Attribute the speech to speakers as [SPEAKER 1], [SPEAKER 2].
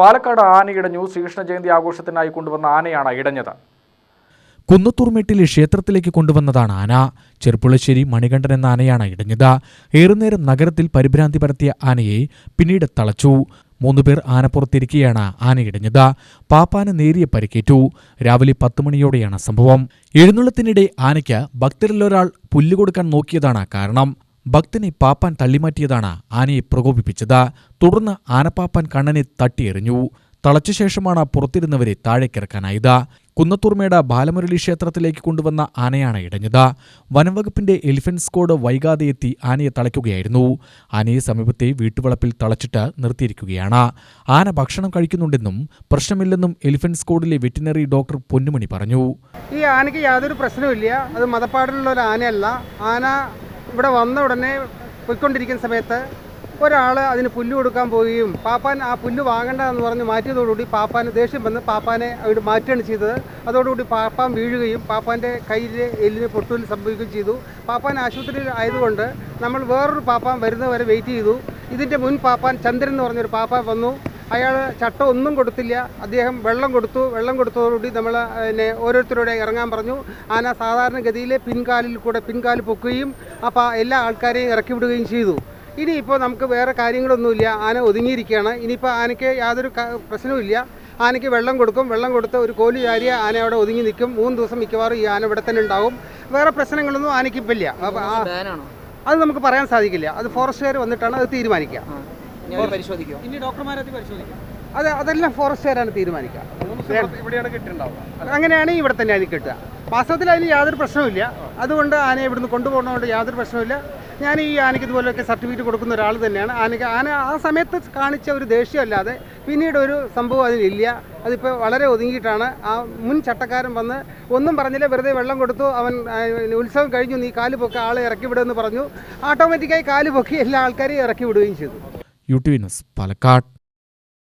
[SPEAKER 1] പാലക്കാട് ആന ഇടഞ്ഞു ശ്രീകൃഷ്ണ ജയന്തി ആഘോഷത്തിനായി കൊണ്ടുവന്ന ആനയാണ് ഇടഞ്ഞത്.
[SPEAKER 2] കുന്നത്തൂർമേട്ടിലെ ക്ഷേത്രത്തിലേക്ക് കൊണ്ടുവന്നതാണ് ആന. ചെറുപ്പുളശ്ശേരി മണികണ്ഠൻ എന്ന ആനയാണ് ഇടഞ്ഞത്. ഏറുനേരം നഗരത്തിൽ പരിഭ്രാന്തി പരത്തിയ ആനയെ പിന്നീട് തളച്ചു. മൂന്നുപേർ ആനപ്പുറത്തിരിക്കെയാണ് ആന ഇടഞ്ഞത്. പാപ്പാന നേരിയ പരിക്കേറ്റു. രാവിലെ പത്ത് മണിയോടെയാണ് സംഭവം. എഴുന്നള്ളത്തിനിടെ ആനയ്ക്ക് ഭക്തരിലൊരാൾ പുല്ലുകൊടുക്കാൻ നോക്കിയതാണ് കാരണം. ഭക്തനെ പാപ്പാൻ തള്ളിമാറ്റിയതാണ് ആനയെ പ്രകോപിപ്പിച്ചത്. തുടർന്ന് ആനപ്പാപ്പാൻ കണ്ണനെ തട്ടിയെറിഞ്ഞു. തളച്ച ശേഷമാണ് പുറത്തിരുന്നവരെ താഴേക്കിറക്കാനായത്. കുന്നത്തൂർമേട ബാലമുരളി ക്ഷേത്രത്തിലേക്ക് കൊണ്ടുവന്ന ആനയാണ് ഇടഞ്ഞത്. വനംവകുപ്പിന്റെ എലിഫന്റ് സ്ക്വാഡ് വൈകാതെ എത്തി ആനയെ തളയ്ക്കുകയായിരുന്നു. ആനയെ സമീപത്തെ വീട്ടുവളപ്പിൽ തളച്ചിട്ട് നിർത്തിയിരിക്കുകയാണ്. ആന ഭക്ഷണം കഴിക്കുന്നുണ്ടെന്നും പ്രശ്നമില്ലെന്നും എലിഫന്റ് സ്ക്വാഡിലെ വെറ്റിനറി ഡോക്ടർ പൊന്നുമണി പറഞ്ഞു.
[SPEAKER 3] ഈ ആനയ്ക്ക് യാതൊരു പ്രശ്നവുമില്ല. അത് മതപ്പാടിലുള്ള ഒരു ആനയല്ല. ആന ഇവിടെ വന്ന ഉടനെ പോയിക്കൊണ്ടിരിക്കുന്ന സമയത്ത് ഒരാൾ അതിന് പുല്ല് കൊടുക്കാൻ പോവുകയും പാപ്പാൻ ആ പുല്ല് വാങ്ങണ്ട എന്ന് പറഞ്ഞ് മാറ്റിയതോടുകൂടി പാപ്പാന് ദേഷ്യം വന്ന് പാപ്പാനെ അവിടെ മാറ്റുകയാണ് ചെയ്തത്. അതോടുകൂടി പാപ്പാൻ വീഴുകയും പാപ്പാന്റെ കയ്യിൽ എല്ലിന് പൊട്ടൂൽ സംഭവിക്കുകയും ചെയ്തു. പാപ്പാൻ ആശുപത്രിയിൽ ആയതുകൊണ്ട് നമ്മൾ വേറൊരു പാപ്പാൻ വരുന്നവരെ വെയിറ്റ് ചെയ്തു. ഇതിന്റെ മുൻ പാപ്പാൻ ചന്ദ്രൻ എന്ന് പറഞ്ഞൊരു പാപ്പാൻ വന്നു. അയാൾ ചട്ട ഒന്നും കൊടുത്തില്ല. അദ്ദേഹം വെള്ളം കൊടുത്തു. വെള്ളം കൊടുത്തതോടുകൂടി നമ്മൾ പിന്നെ ഓരോരുത്തരോടെ ഇറങ്ങാൻ പറഞ്ഞു. ആന സാധാരണഗതിയിൽ പിൻകാലിൽ കൂടെ പിൻകാൽ പൊക്കുകയും അപ്പോൾ എല്ലാ ആൾക്കാരെയും ഇറക്കി വിടുകയും ചെയ്തു. ഇനിയിപ്പോൾ നമുക്ക് വേറെ കാര്യങ്ങളൊന്നുമില്ല. ആന ഒതുങ്ങിയിരിക്കുകയാണ്. ഇനിയിപ്പോൾ ആനയ്ക്ക് യാതൊരു പ്രശ്നവുമില്ല. ആനയ്ക്ക് വെള്ളം കൊടുക്കും. വെള്ളം കൊടുത്ത് ഒരു കോലി ചാരിയ ആന അവിടെ ഒതുങ്ങി നിൽക്കും. മൂന്ന് ദിവസം മിക്കവാറും ഈ ആന ഇവിടെ തന്നെ ഉണ്ടാവും. വേറെ പ്രശ്നങ്ങളൊന്നും ആനയ്ക്ക് ഇപ്പില്ല അപ്പോൾ ആ-
[SPEAKER 4] ബാനാണോ
[SPEAKER 3] അത് നമുക്ക് പറയാൻ സാധിക്കില്ല. അത് ഫോറസ്റ്റുകാർ വന്നിട്ടാണ് അത് തീരുമാനിക്കുക.
[SPEAKER 4] പരിശോധിക്കോ
[SPEAKER 5] ഇനി ഡോക്ടർമാരത് പരിശോധിക്കും.
[SPEAKER 3] അത് അതെല്ലാം ഫോറസ്റ്റുകാരാണ് തീരുമാനിക്കുക. അങ്ങനെയാണെങ്കിൽ ഇവിടെ തന്നെ അതിന് കിട്ടുക. വാസ്തവത്തിൽ അതിന് യാതൊരു പ്രശ്നവുമില്ല. അതുകൊണ്ട് ആനയെ ഇവിടുന്ന് കൊണ്ടുപോകുന്നതുകൊണ്ട് യാതൊരു പ്രശ്നവുമില്ല. ഞാൻ ഈ ആനയ്ക്ക് ഇതുപോലെയൊക്കെ സർട്ടിഫിക്കറ്റ് കൊടുക്കുന്ന ഒരാൾ തന്നെയാണ്. ആനയ്ക്ക് ആന ആ സമയത്ത് കാണിച്ച ഒരു ദേഷ്യമല്ലാതെ പിന്നീട് ഒരു സംഭവം അതിലില്ല. അതിപ്പോൾ വളരെ ഒതുങ്ങിയിട്ടാണ്. ആ മുൻ ചട്ടക്കാരൻ വന്ന് ഒന്നും പറഞ്ഞില്ല. വെറുതെ വെള്ളം കൊടുത്തു. അവൻ ഉത്സവം കഴിഞ്ഞു. നീ കാൽ പൊക്കി. ആളെ ഇറക്കി വിടുമെന്ന് പറഞ്ഞു. ഓട്ടോമാറ്റിക്കായി കാൽ പൊക്കി എല്ലാ ആൾക്കാരെയും ഇറക്കി വിടുകയും ചെയ്തു.
[SPEAKER 2] U T V Palakkad.